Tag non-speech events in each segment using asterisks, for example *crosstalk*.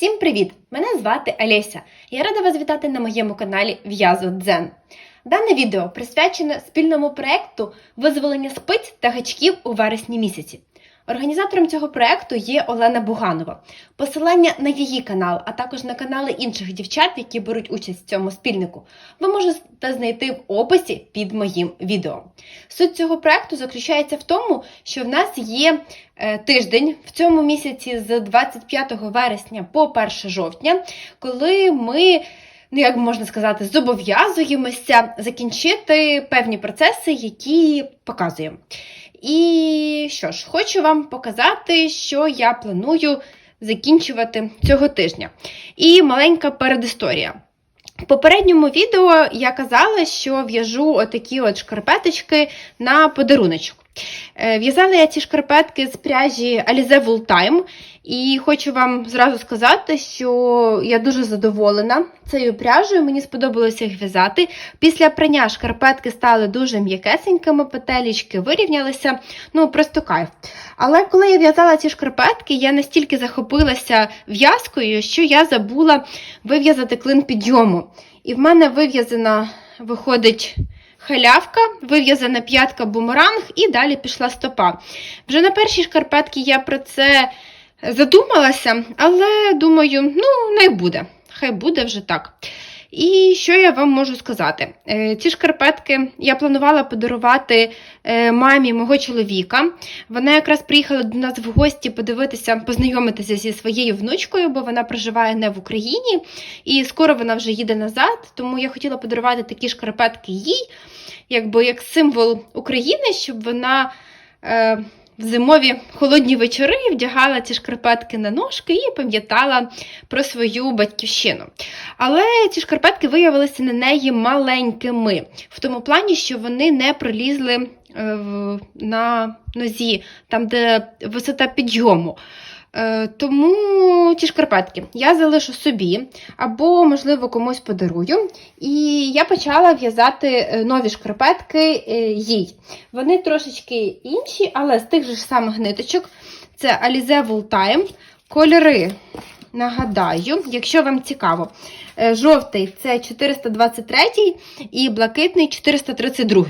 Всім привіт! Мене звати Олеся. Я рада вас вітати на моєму каналі В'язо Дзен. Дане відео присвячене спільному проєкту визволення спиць та гачків у вересні місяці. Організатором цього проєкту є Олена Буганова. Посилання на її канал, а також на канали інших дівчат, які беруть участь в цьому спільнику, ви можете знайти в описі під моїм відео. Суть цього проєкту заключається в тому, що в нас є е, тиждень в цьому місяці з 25 вересня по 1 жовтня, коли ми. Ну, як можна сказати, зобов'язуємося закінчити певні процеси, які показуємо. І що ж, хочу вам показати, що я планую закінчувати цього тижня. І маленька передісторія. В попередньому відео я казала, що в'яжу отакі от шкарпеточки на подаруночок. Е, В'язала я ці шкарпетки з пряжі Alize Wool Time, і хочу вам зразу сказати, що я дуже задоволена цією пряжею, мені сподобалося їх в'язати. Після прання шкарпетки стали дуже м'якесенькими, петелічки вирівнялися, ну просто кайф. Але коли я в'язала ці шкарпетки, я настільки захопилася в'язкою, що я забула вив'язати клин підйому. І в мене вив'язана виходить. Халявка, вив'язана п'ятка бумеранг, і далі пішла стопа. Вже на першій шкарпетці я про це задумалася, але думаю, ну, не буде. Хай буде вже так. І що я вам можу сказати? Е, Ці шкарпетки я планувала подарувати е, мамі мого чоловіка. Вона якраз приїхала до нас в гості подивитися, познайомитися зі своєю внучкою, бо вона проживає не в Україні, і скоро вона вже їде назад. Тому я хотіла подарувати такі шкарпетки їй, якби як символ України, щоб вона. В зимові холодні вечори вдягала ці шкарпетки на ножки і пам'ятала про свою батьківщину. Але ці шкарпетки виявилися на неї маленькими, в тому плані, що вони не пролізли е, на нозі, там, де висота підйому. Е, Тому ці шкарпетки я залишу собі, або, можливо, комусь подарую. І я почала в'язати е, нові шкарпетки е, їй. Вони трошечки інші, але з тих же ж самих ниточок. Це Alize Wool Time. Кольори, нагадаю, якщо вам цікаво, жовтий це 423 і блакитний 432.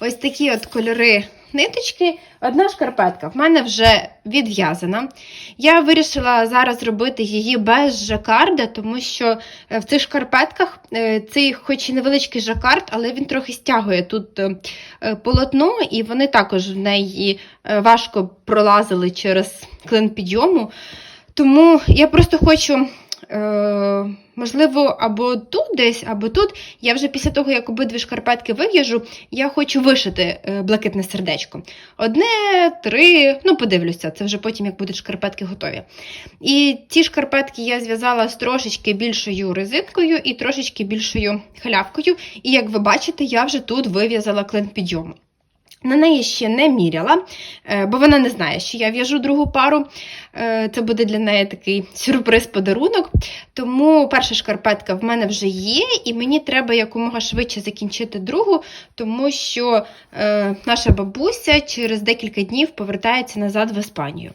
Ось такі от кольори ниточки. Одна шкарпетка в мене вже відв'язана. Я вирішила зараз робити її без жакарда, тому що е, в цих шкарпетках е, цей, хоч і невеличкий жакард, але він трохи стягує тут е, полотно, і вони також в неї важко пролазили через клин підйому. Тому я просто хочу. Е, можливо, або тут десь, або тут. Я вже після того, як обидві шкарпетки вив'яжу, я хочу вишити е, блакитне сердечко. Одне, три, ну подивлюся, це вже потім, як будуть шкарпетки готові. І ці шкарпетки я зв'язала з трошечки більшою резинкою і трошечки більшою халявкою. І як ви бачите, я вже тут вив'язала клин підйому. На неї ще не міряла, е, бо вона не знає, що я в'яжу другу пару. Е, Це буде для неї такий *laughs* сюрприз-подарунок. Тому перша шкарпетка в мене вже є, і мені треба якомога швидше закінчити другу, тому що е, наша бабуся через декілька днів повертається назад в Іспанію.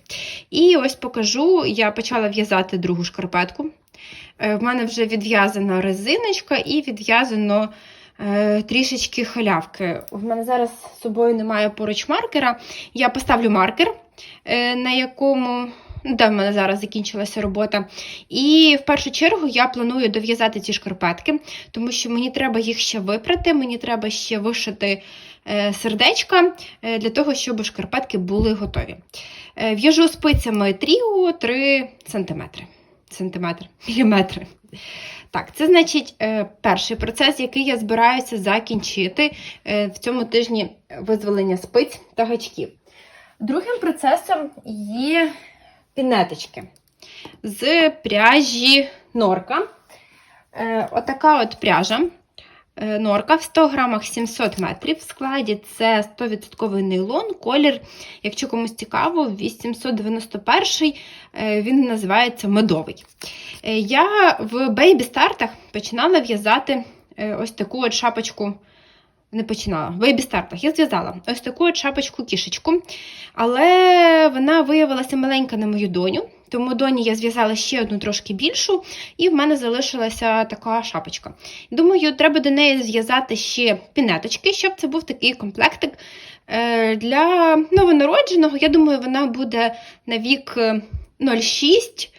І ось покажу, я почала в'язати другу шкарпетку. В мене вже відв'язана резиночка і відв'язано трішечки халявки. В мене зараз з собою немає поруч маркера. Я поставлю маркер, е, на якому. ну, Де в мене зараз закінчилася робота. І в першу чергу я планую дов'язати ці шкарпетки, тому що мені треба їх ще випрати, мені треба ще вишити е, сердечка е, для того, щоб шкарпетки були готові. Е, В'яжу спицями тріо 3 см. Сантиметр, міліметри. Так, це значить е, перший процес, який я збираюся закінчити е, в цьому тижні визволення спиць та гачків. Другим процесом є пінеточки з пряжі норка. Е, Отака от пряжа. Е, Норка в 100 грамах 700 метрів. В складі це 100% нейлон, колір, якщо комусь цікаво, 891 е, він називається медовий. Е, Я в бейбі-стартах починала в'язати ось таку от шапочку не починала. В бейбі-стартах я зв'язала ось таку от шапочку-кішечку, але вона виявилася маленька на мою доню. Тому доні я зв'язала ще одну трошки більшу, і в мене залишилася така шапочка. Думаю, треба до неї зв'язати ще пінеточки, щоб це був такий комплектик е, для новонародженого. Я думаю, вона буде на вік е, 0,6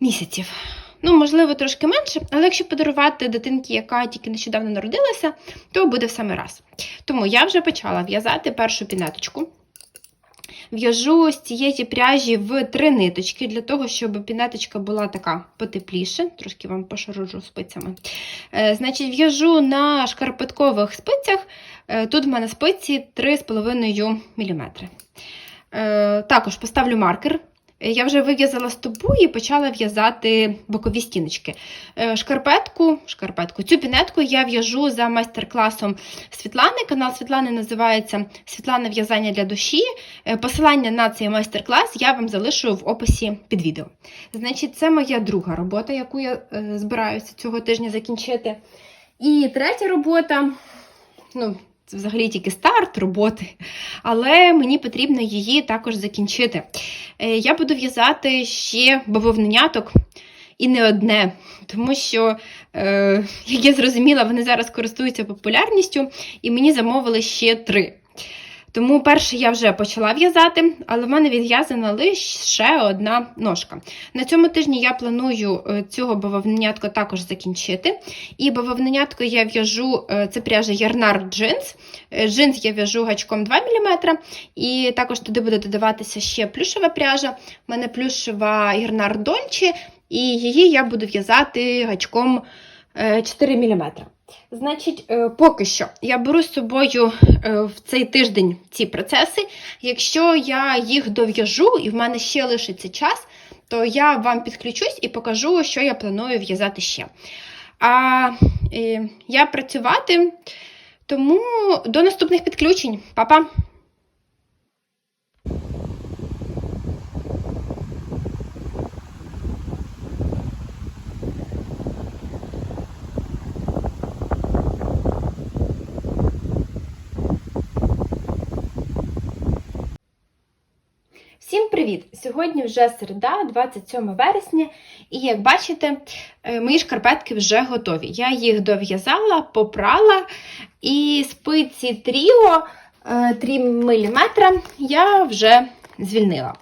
місяців. Ну, можливо, трошки менше, але якщо подарувати дитинці, яка тільки нещодавно народилася, то буде в саме раз. Тому я вже почала в'язати першу пінеточку. В'яжу з цієї пряжі в три ниточки, для того, щоб пінеточка була така потепліше, трошки вам пошарожу спицями. Е, значить, в'яжу на шкарпеткових спицях. Е, тут в мене спиці 3,5 мм. Е, також поставлю маркер. Я вже вив'язала стопу і почала в'язати бокові стіночки. Е, Шкарпетку, шкарпетку, цю пінетку я в'яжу за майстер-класом Світлани. Канал Світлани називається Світлана в'язання для душі. Е, Посилання на цей майстер-клас я вам залишу в описі під відео. Значить, це моя друга робота, яку я е, збираюся цього тижня закінчити. І третя робота, ну, це взагалі тільки старт роботи, але мені потрібно її також закінчити. Е, Я буду в'язати ще бавовненяток і не одне, тому що, е, як я зрозуміла, вони зараз користуються популярністю, і мені замовили ще три. Тому перше я вже почала в'язати, але в мене відв'язана лише одна ножка. На цьому тижні я планую е, цього бавовненятко також закінчити. І бавовненятко я в'яжу, е, це пряжа Ярнар Джинс. Е, Джинс я в'яжу гачком 2 мм, і також туди буде додаватися ще плюшева пряжа. У мене плюшева Ярнар Дольче, і її я буду в'язати гачком е, 4 мм. Значить, е, поки що я беру з собою е, в цей тиждень ці процеси. Якщо я їх дов'яжу і в мене ще лишиться час, то я вам підключусь і покажу, що я планую в'язати ще. А е, я працювати, тому до наступних підключень. Па-па! Всім привіт! Сьогодні вже середа, 27 вересня, і як бачите, е, мої шкарпетки вже готові. Я їх дов'язала, попрала, і спиці тріо 3 мм я вже звільнила.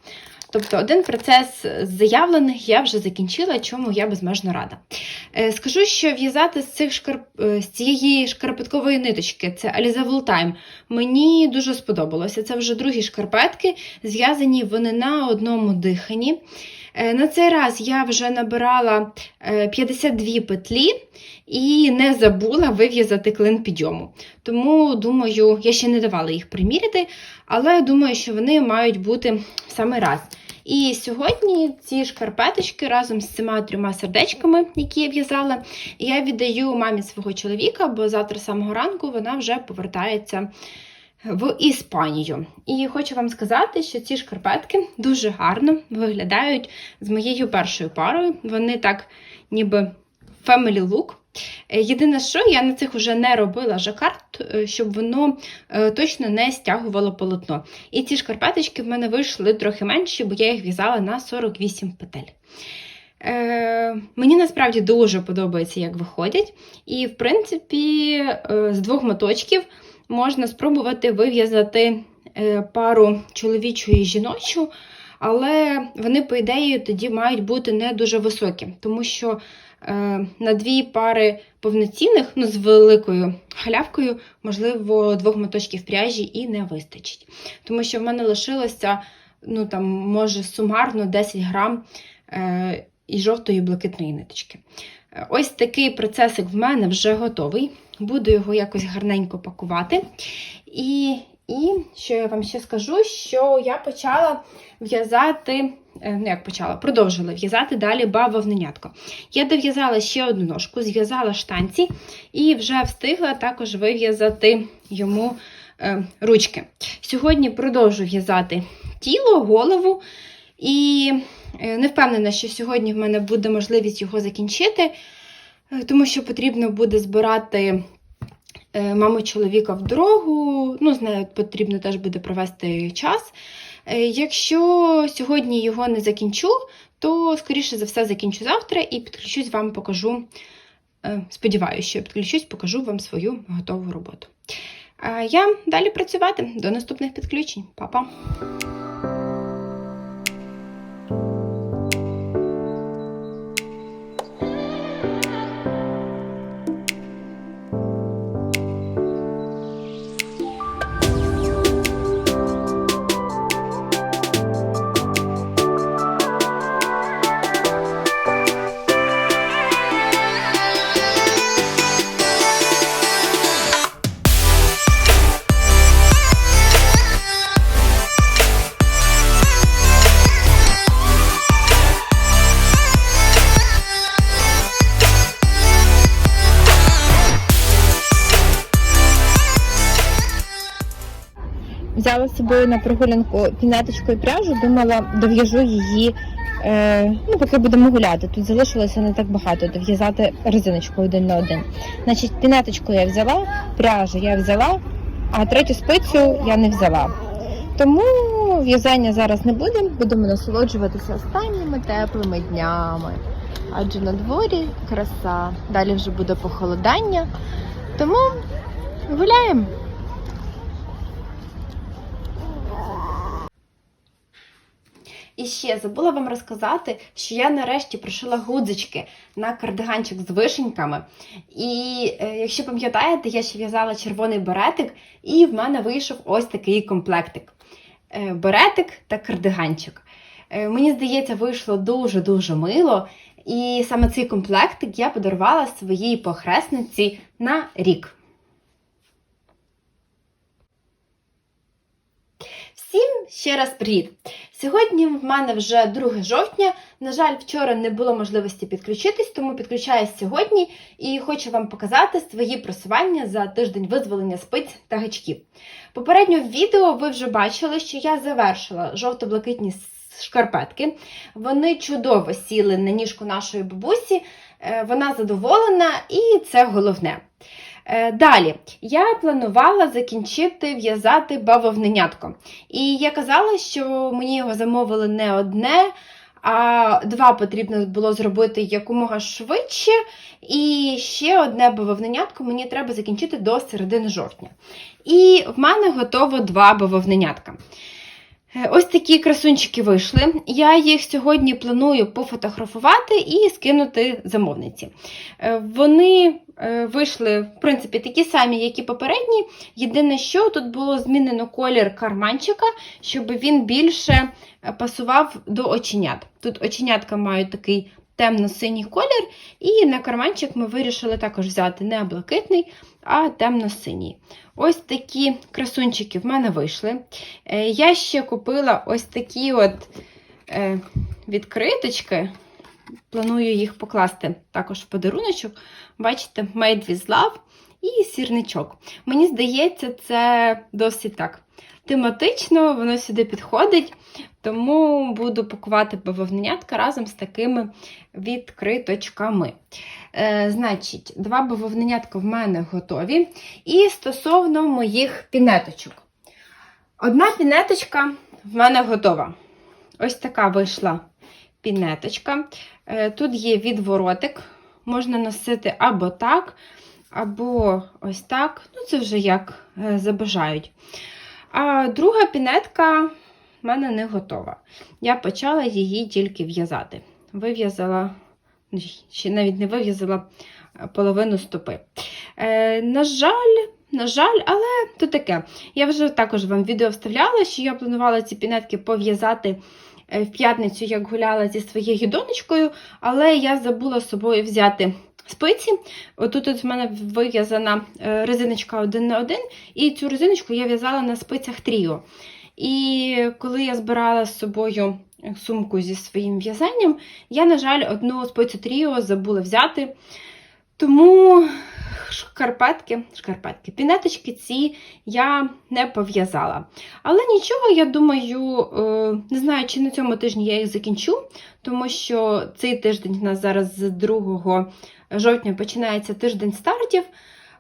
Тобто один процес з заявлених я вже закінчила, чому я безмежно рада. Е, Скажу, що в'язати з, цих шкарп... е, з цієї шкарпеткової ниточки, це Aliza Wool Time, мені дуже сподобалося. Це вже другі шкарпетки, зв'язані вони на одному диханні. Е, На цей раз я вже набирала е, 52 петлі і не забула вив'язати клин підйому. Тому, думаю, я ще не давала їх приміряти, але думаю, що вони мають бути в самий раз. І сьогодні ці шкарпеточки разом з цими трьома сердечками, які я в'язала, я віддаю мамі свого чоловіка, бо завтра самого ранку вона вже повертається в Іспанію. І хочу вам сказати, що ці шкарпетки дуже гарно виглядають з моєю першою парою. Вони так, ніби family look. Е, Єдине, що я на цих вже не робила жакард, е, щоб воно е, точно не стягувало полотно. І ці шкарпеточки в мене вийшли трохи менші, бо я їх в'язала на 48 петель. Е, мені насправді дуже подобається, як виходять. І, в принципі, з двох моточків можна спробувати вив'язати пару чоловічу і жіночу, але вони, по ідеї, тоді мають бути не дуже високі, тому що на дві пари повноцінних, ну, з великою халявкою, можливо, двох моточків пряжі і не вистачить. Тому що в мене лишилося, ну, там, може, сумарно 10 грам е, і жовтої блакитної ниточки. Е, Ось такий процесик в мене вже готовий. Буду його якось гарненько пакувати. І, і що я вам ще скажу, що я почала в'язати, е, ну як почала, продовжила в'язати далі бавовненятко. Я дов'язала ще одну ножку, зв'язала штанці і вже встигла також вив'язати йому е, ручки. Сьогодні продовжу в'язати тіло, голову. І е, не впевнена, що сьогодні в мене буде можливість його закінчити, е, тому що потрібно буде збирати е, маму чоловіка в дорогу. Ну, з нею потрібно теж буде провести час. Е, Якщо сьогодні його не закінчу, то скоріше за все закінчу завтра і підключусь вам покажу. е, Сподіваюся, що я підключусь, покажу вам свою готову роботу. Я далі працювати до наступних підключень. Па-па! Взяла з собою на прогулянку пінеточку і пряжу, думала, дов'яжу її, е, ну, поки будемо гуляти. Тут залишилося не так багато, дов'язати резиночку один на один. Значить, пінеточку я взяла, пряжу я взяла, а третю спицю я не взяла. Тому в'язання зараз не будемо, будемо насолоджуватися останніми теплими днями. Адже на дворі краса, далі вже буде похолодання. Тому гуляємо. І ще забула вам розказати, що я нарешті прошила гудзички на кардиганчик з вишеньками. І е, якщо пам'ятаєте, я ще в'язала червоний беретик, і в мене вийшов ось такий комплектик: Е, беретик та кардиганчик. Е, мені здається, вийшло дуже-дуже мило. І саме цей комплектик я подарувала своїй похресниці на рік. Всім ще раз привіт! Сьогодні в мене вже 2 жовтня. На жаль, вчора не було можливості підключитись, тому підключаюсь сьогодні і хочу вам показати свої просування за тиждень визволення спиць та гачків. Попередньо в відео ви вже бачили, що я завершила жовто-блакитні шкарпетки. Вони чудово сіли на ніжку нашої бабусі, Е, вона задоволена, і це головне. Е, Далі я планувала закінчити в'язати бавовненятко. І я казала, що мені його замовили не одне, а два потрібно було зробити якомога швидше. І ще одне бавовненятко мені треба закінчити до середини жовтня. І в мене готово два бавовненятка. Е, Ось такі красунчики вийшли. Я їх сьогодні планую пофотографувати і скинути замовниці. Е, Вони е, вийшли, в принципі, такі самі, як і попередні. Єдине, що тут було змінено колір карманчика, щоб він більше пасував до оченят. Тут оченятка мають такий темно-синій колір, і на карманчик ми вирішили також взяти не блакитний, а темно-синій. Ось такі красунчики в мене вийшли. Е, Я ще купила ось такі от е, відкриточки. Планую їх покласти також в подаруночок. Бачите, Made with Love і сірничок. Мені здається, це досить так тематично, воно сюди підходить, тому буду пакувати бавовнятка разом з такими відкриточками. Е, значить, два бавовнятка в мене готові. І стосовно моїх пінеточок. Одна пінеточка в мене готова. Ось така вийшла пінеточка. Е, Тут є відворотик, можна носити або так, або ось так. Ну, це вже як е, забажають. А друга пінетка в мене не готова. Я почала її тільки в'язати. Вив'язала, ще навіть не вив'язала половину стопи. Е, на жаль, на жаль, але то таке. Я вже також вам відео вставляла, що я планувала ці пінетки пов'язати е, в п'ятницю, як гуляла зі своєю донечкою, але я забула з собою взяти спиці. Отут от в мене вив'язана е, резиночка один на один, і цю резиночку я в'язала на спицях тріо. І коли я збирала з собою сумку зі своїм в'язанням, я, на жаль, одну спицю тріо забула взяти. Тому шкарпетки, шкарпетки, пінеточки ці я не пов'язала. Але нічого, я думаю, е, не знаю, чи на цьому тижні я їх закінчу, тому що цей тиждень в нас зараз з 2 жовтня починається тиждень стартів.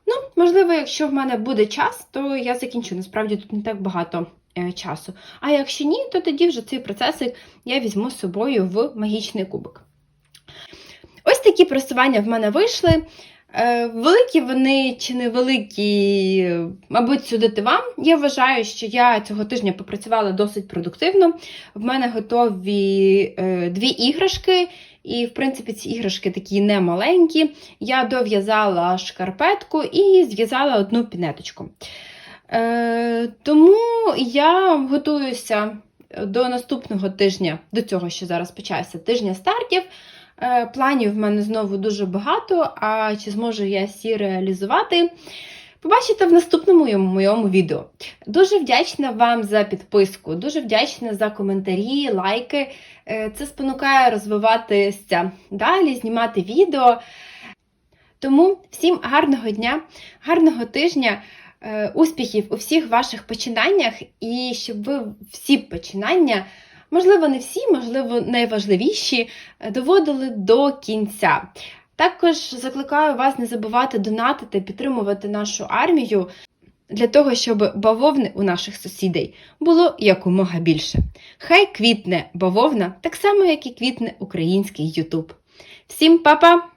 Ну, можливо, якщо в мене буде час, то я закінчу. Насправді тут не так багато е, часу. А якщо ні, то тоді вже цей процесик я візьму з собою в магічний кубик. Ось такі просування в мене вийшли. Е, Великі вони чи не великі, мабуть, судити вам. Я вважаю, що я цього тижня попрацювала досить продуктивно. В мене готові е, дві іграшки, і, в принципі, ці іграшки такі не маленькі. Я дов'язала шкарпетку і зв'язала одну пінеточку. Е, тому я готуюся до наступного тижня, до цього, що зараз почався, тижня стартів. Е, Планів в мене знову дуже багато, а чи зможу я всі реалізувати? Побачите в наступному моєму, відео. Дуже вдячна вам за підписку, дуже вдячна за коментарі, лайки. Е, Це спонукає розвиватися далі, знімати відео. Тому всім гарного дня, гарного тижня, е, успіхів у всіх ваших починаннях, і щоб ви всі починання, можливо, не всі, можливо, найважливіші, доводили до кінця. Також закликаю вас не забувати донатити, підтримувати нашу армію для того, щоб бавовни у наших сусідей було якомога більше. Хай квітне бавовна, так само, як і квітне український Ютуб. Всім па-па!